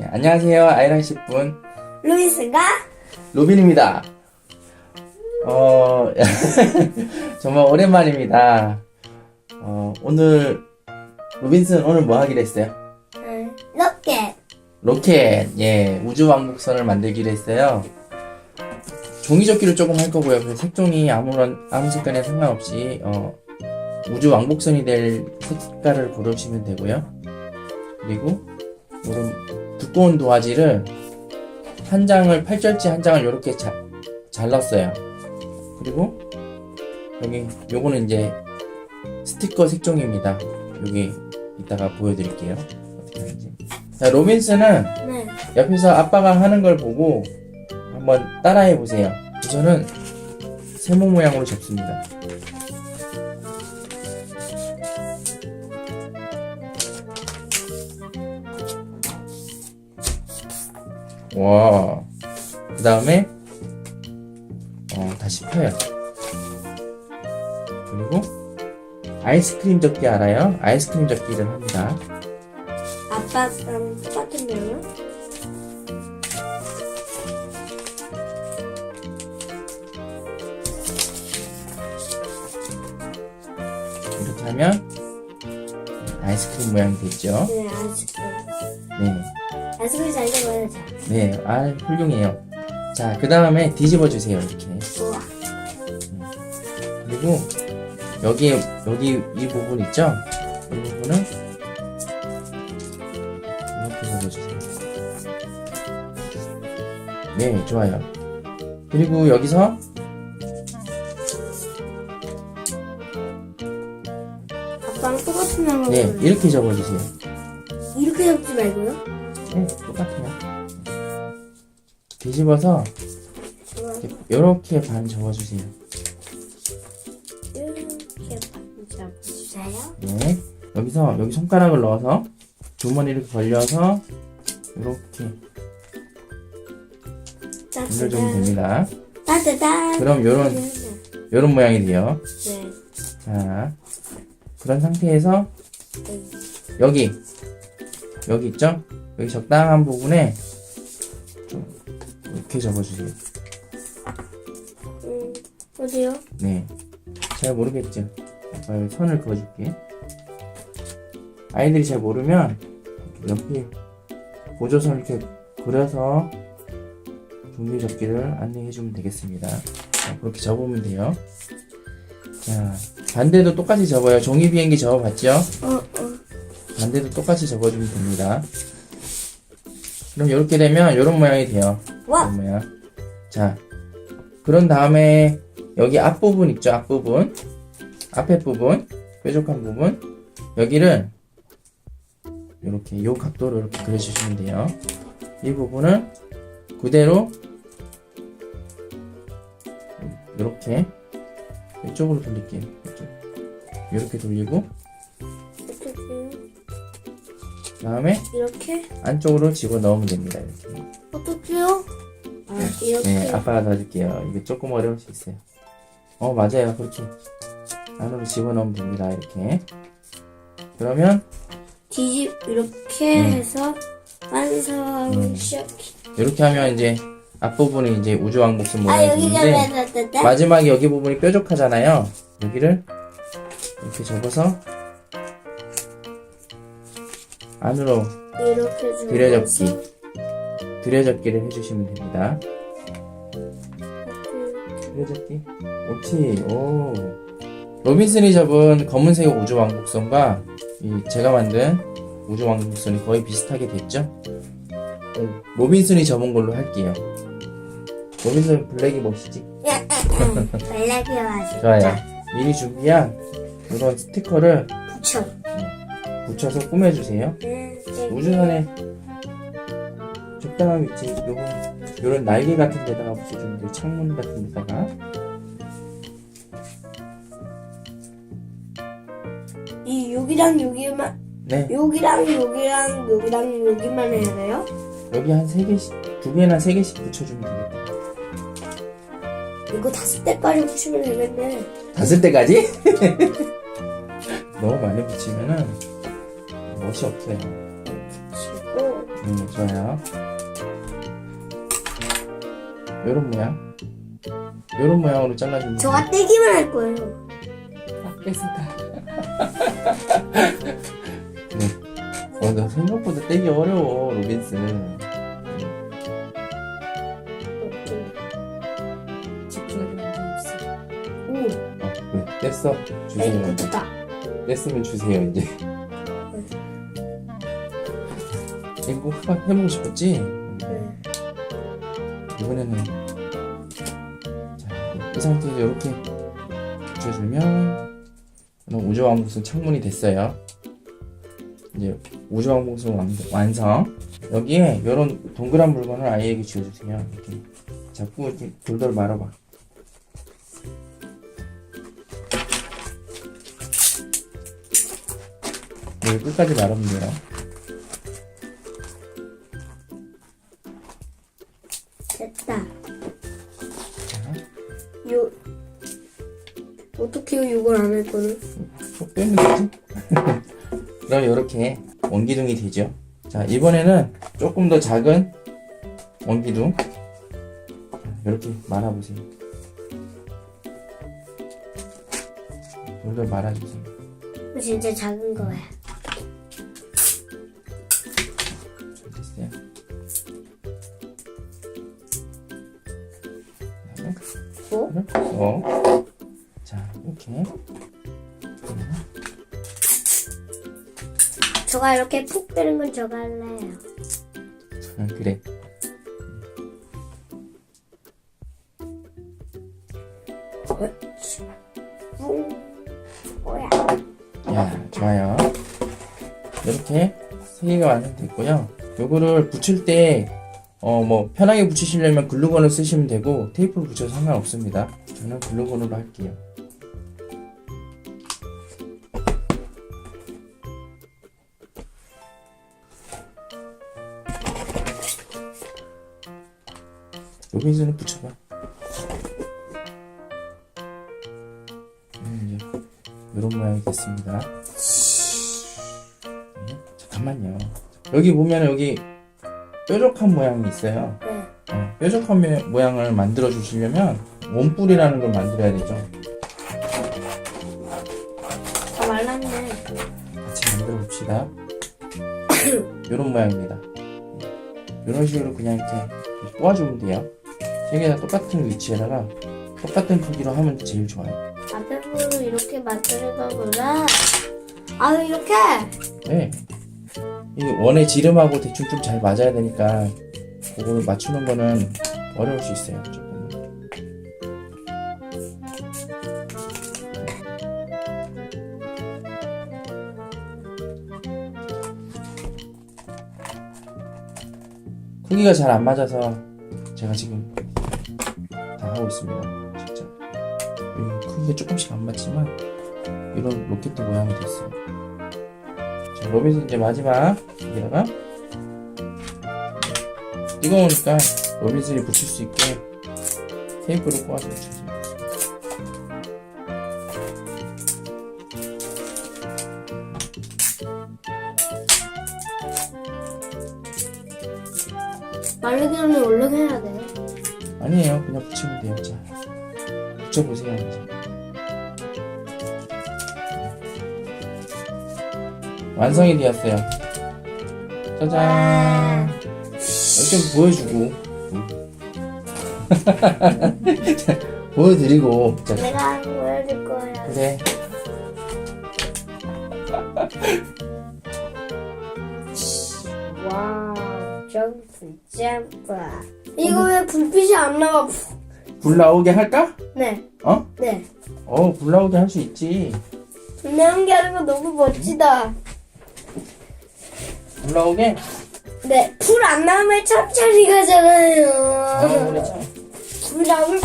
예, 안녕하세요. 아이랑 10분 루이스가 로빈입니다. 어, 정말 오랜만입니다. 어, 오늘 로빈슨 오늘 뭐 하기로 했어요? 음, 로켓 로켓, 예, 우주왕복선을 만들기로 했어요. 종이접기를 조금 할 거고요. 그 색종이 아무런, 아무 색깔에 상관없이, 어, 우주 왕복선이 될 색깔을 고르시면 되고요. 그리고, 이런 두꺼운 도화지를 한 장을, 8절지 한 장을 이렇게 자, 잘랐어요. 그리고, 여기, 요거는 이제 스티커 색종이입니다. 여기 이따가 보여드릴게요. 어떻게 하는지. 자, 로빈스는 네 옆에서 아빠가 하는 걸 보고 한번 따라해 보세요. 우선은 세모 모양으로 접습니다. 와. 그 다음에 어, 다시 펴요. 그리고 아이스크림 접기 알아요? 아이스크림 접기를 합니다. 아빠랑 똑같은 명은 이렇게 하면 아이스크림 모양이 됐죠? 네 아이스크림 네. 아이스크림 잘 잡아야죠 네, 아, 훌륭해요. 자, 그 다음에 뒤집어 주세요, 이렇게. 우와 그리고, 여기, 여기 이 부분 있죠? 이 부분은, 이렇게 접어주세요. 네, 좋아요. 그리고 여기서, 아빠랑 똑같은 명은 네, 이렇게 접어주세요. 이렇게 잡지 말고요 네, 똑같아요. 뒤집어서, 이렇게, 반 접어주세요. 이렇게 네. 여기서 여기 손가락을 넣어서 주머니를 벌려서 이렇게 짜자잔 됩니다. 그럼 요런 요런 모양이 돼요. 네 자, 그런 상태에서 여기 여기 있죠? 여기 적당한 부분에 좀 이렇게 접어주세요. 음, 어디요? 네. 잘 모르겠죠? 아빠 여기 선을 그어줄게. 아이들이 잘 모르면 이렇게 옆에 보조선 이렇게 그려서 종이 접기를 안내해주면 되겠습니다. 자, 그렇게 접으면 돼요. 자, 반대도 똑같이 접어요. 종이 비행기 접어봤죠? 어, 어. 반대도 똑같이 접어주면 됩니다. 그럼 이렇게 되면 이런 모양이 돼요. 와! 모양. 자, 그런 다음에 여기 앞부분 있죠? 앞부분. 앞에 부분. 뾰족한 부분. 여기를 이렇게 요 각도로 이렇게 그려주시면 돼요. 이 부분을 그대로 이렇게 이쪽으로 돌릴게요. 이쪽. 이렇게 돌리고 다음에 이렇게? 안쪽으로 집어 넣으면 됩니다. 이렇게. 어떻게요? 아, 이렇게. 네, 아빠가 도와줄게요. 이게 조금 어려울 수 있어요. 어, 맞아요. 그렇게. 안으로 집어 넣으면 됩니다. 이렇게. 그러면, 뒤집 이렇게 음. 해서 완성 음. 시작. 이렇게 하면 이제 앞부분이 이제 우주왕복선 아 여기가 되는데, 나나나나. 마지막에 여기 부분이 뾰족하잖아요. 여기를 이렇게 접어서 안으로 이렇게 좀. 들여접기. 들여접기를 해주시면 됩니다. 들여접기. 옳지. 오. 로빈슨이 접은 검은색 우주 왕복선과 이 제가 만든 우주 왕복선이 거의 비슷하게 됐죠? 어, 로빈슨이 접은 걸로 할게요. 로빈슨 블랙이 멋있지? 연락이 와서. 좋아요. 미리 준비한 이런 스티커를 붙여. 붙여서 꾸며주세요. 네, 우주선에 적당한 위치, 요건, 요런 날개 같은 데다가 붙여주면 돼요. 창문 같은 데다가. 이 여기랑 여기만 네. 여기랑 여기랑 여기랑 여기만 해야 돼요? 여기 한 세 개씩, 두 개나 세 개씩 붙여주면 되겠다. 이거 다섯 대까지 붙이면 되겠네. 다섯 대까지? 너무 많이 붙이면은 멋이 없어요. 붙이고 네, 좋아요. 요런 모양. 요런 모양으로 잘라주면 저가 떼기만 할 거예요. 뺐습니다. 네. 어, 나 생각보다 떼기 어려워, 로빈스. 집중하면 안 없어. 오, 어, 네, 뗐어. 주세요. 그 이제. 좋다. 뗐으면 주세요, 이제. 이거 한번 해보고 싶었지? 네. 이번에는 자, 이 상태에서 이렇게 붙여주면 그럼 우주왕복선 창문이 됐어요. 이제 우주왕복선 완- 완성. 여기에 이런 동그란 물건을 아이에게 쥐어주세요. 이렇게 자꾸 이렇게 돌돌 말아봐. 네, 끝까지 말하면 돼요. 됐다. 요 어떻게 이걸 안할 빼면 되지? 그럼 이렇게 원기둥이 되죠. 자, 이번에는 조금 더 작은 원기둥. 이렇게 말아보세요. 돌돌 말아주세요. 진짜 작은 거야. 어. 자, 이렇게. 저가 이렇게 푹 빼는 건 저가 할래요. 응, 그래. 뿡. 뭐야? 야, 좋아요. 이렇게 세 개가 완성됐고요. 요거를 붙일 때, 어, 뭐, 편하게 붙이시려면 글루건을 쓰시면 되고, 테이프를 붙여도 상관없습니다. 저는 글루건으로 할게요. 로빈슨을 붙여봐. 음, 이제 이런 모양이 됐습니다. 네, 잠깐만요. 여기 보면 여기 뾰족한 모양이 있어요. 네. 어, 뾰족한 모- 모양을 만들어 주시려면 원뿔이라는 걸 만들어야 되죠. 다 말랐네. 같이 만들어 봅시다. 이런 모양입니다. 이런 식으로 그냥 이렇게 꼬아주면 돼요. 세 개 다 똑같은 위치에다가 똑같은 크기로 하면 제일 좋아요. 앞에부로 이렇게 만드는 거구나. 아 이렇게? 네. 이 원의 지름하고 대충 좀 잘 맞아야 되니까 그거를 맞추는 거는 어려울 수 있어요. 조 크기가 잘 안 맞아서 제가 지금 다 하고 있습니다. 진짜. 크기가 조금씩 안 맞지만 이런 로켓 모양이 됐어요. 자, 로빈슨 이제 마지막 여기다가 뜨거우니까 로빈슨이 붙일 수 있게 테이프를 꼬아서 붙여주세요. 얼른 해야 돼. 아니에요, 그냥 붙이면 돼요. 자, 붙여보세요. 이제. 완성이 되었어요. 짜잔. 이렇게 보여주고. 보여드리고. 자, 내가 보여줄 거야. 그래. 와우, 점프, 점프. 이거 왜 불빛이 안 나와? 불 나오게 할까? 네, 어? 네. 어, 불 나오게 할 수 있지. 불 나온 게 아니고 너무 멋지다. 불 나오게? 네, 불 안 나오면 천천히 가잖아요. 불 나오면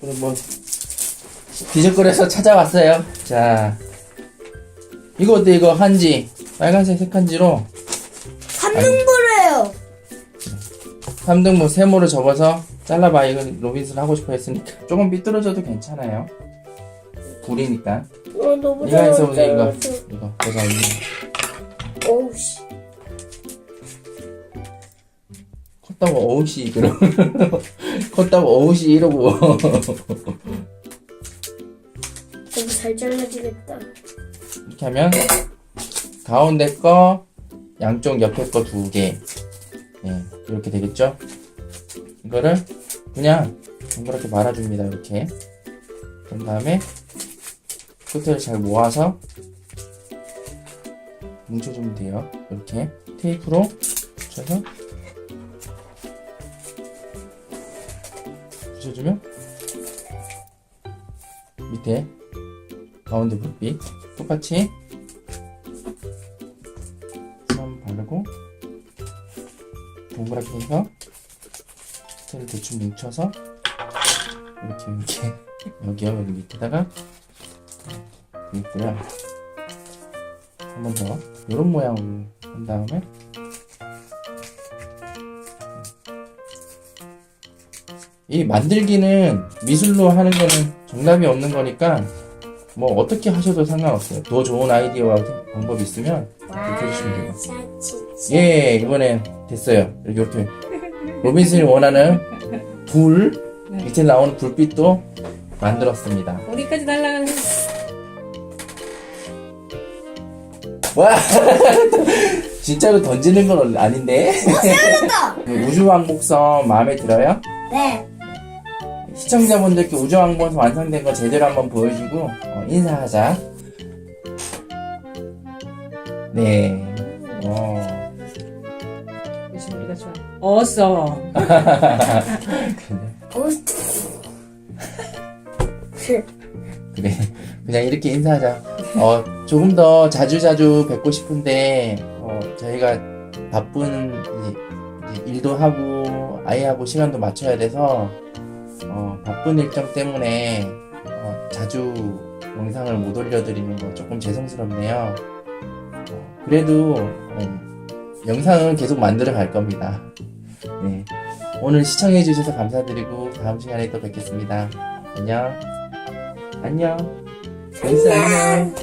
그래, 뭐, 디저거리에서 찾아왔어요. 자. 이거 어때, 이거 한지. 빨간색 색한지로 3등불이에요. 3등분 세모를 접어서 잘라봐. 이건 로빈슨 하고 싶어 했으니까. 조금 삐뚤어져도 괜찮아요. 불이니까. 어, 너무 이거 해서 오늘 이거. 이거. 내가 이거. 오우 씨. 컸다고 어우씨 그러 컸다고 어우씨 이러고 너무 잘 잘라지겠다. 이렇게 하면 가운데 거 양쪽 옆에 거 두 개. 네, 이렇게 되겠죠? 이거를 그냥 동그랗게 말아줍니다. 이렇게. 그런 다음에 끝을 잘 모아서 뭉쳐주면 돼요. 이렇게 테이프로 붙여서 붙여주면 밑에 가운데 불빛 똑같이 동그랗게 해서 스테를 대충 뭉쳐서 이렇게 이렇게 여기요 여기 밑에다가 있고요. 한 번 더. 이런 모양으로 한 다음에 이 만들기는 미술로 하는 거는 정답이 없는 거니까 뭐 어떻게 하셔도 상관없어요. 더 좋은 아이디어와 방법이 있으면 이렇게 해주시면 돼요. 예, 이번엔 됐어요. 이렇게 로빈슨이 원하는 불 네. 밑에 나오는 불빛도 만들었습니다. 어디까지 날아가는 와, 진짜로 던지는 건 아닌데. 그 우주 왕복선 마음에 들어요? 네. 시청자분들께 우주왕복선 완성된 거 제대로 한번 보여주고 어, 인사하자. 네. 어. 요즘 우리가 좋아. 어서. 그래 그냥 이렇게 인사하자 어 조금 더 자주자주 뵙고 싶은데 어 저희가 바쁜 이제- 이제 일도 하고 아이하고 시간도 맞춰야 돼서 어 바쁜 일정 때문에 어, 자주 영상을 못 올려드리는 거 조금 죄송스럽네요. 어, 그래도 어, 영상은 계속 만들어 갈 겁니다. 네. 오늘 시청해 주셔서 감사드리고 다음 시간에 또 뵙겠습니다. 안녕. 안녕. 벤스 안녕.